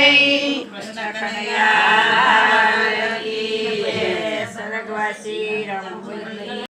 Bye.